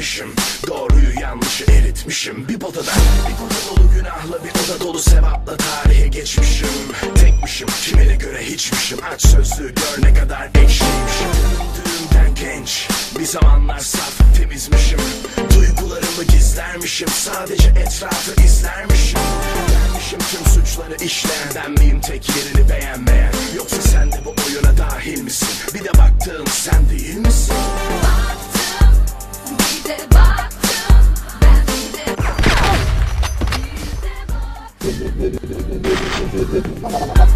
ki delirmişim Doğruyu yanlışı eritmişim. Bir potada bir poda dolu günahla Bir oda dolu sevapla tarihe geçmişim. Tekmişim kimine göre hiçmişim. Aç sözlü gör ne kadar ekşiymişim. Düğümden genç bir zamanlar saf temizmişim. Duygularımı gizlermişim. Sadece etrafı izlermişim. Gelmişim tüm suçları işleyen Ben miyim? Tek yerini beğenmeyen なななな。